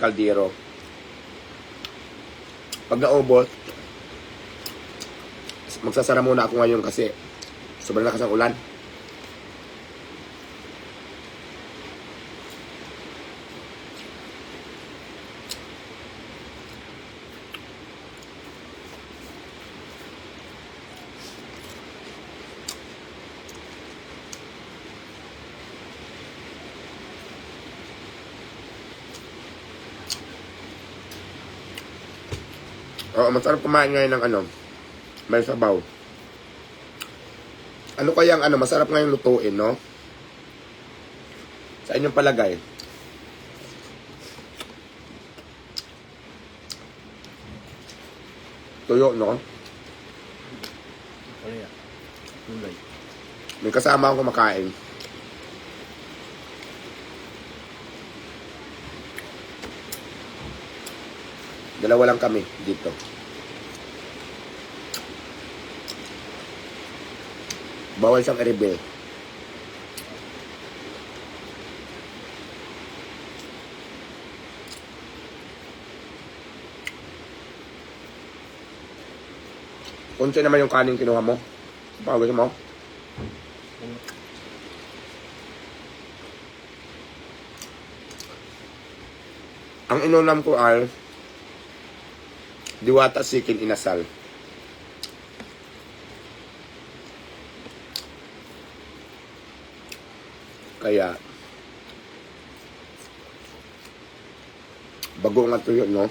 kaldero. Pag naubos, magsasara muna ako ngayon kasi sobrang lakas ng ulan. Oo, masarap kumain ngayon ng ano, may sabaw. Ano kaya ang ano, masarap ngayon lutuin, no? Sa inyong palagay. Tuyo, no? Ano. May kasama akong kumakain. Dalawa lang kami dito. Bawal siyang i-reveal. Unsa naman yung kanin kinuha mo? Pawis mo? Ang inulam ko ay diwata sikin inasal. Kaya bago nga tuyo, no?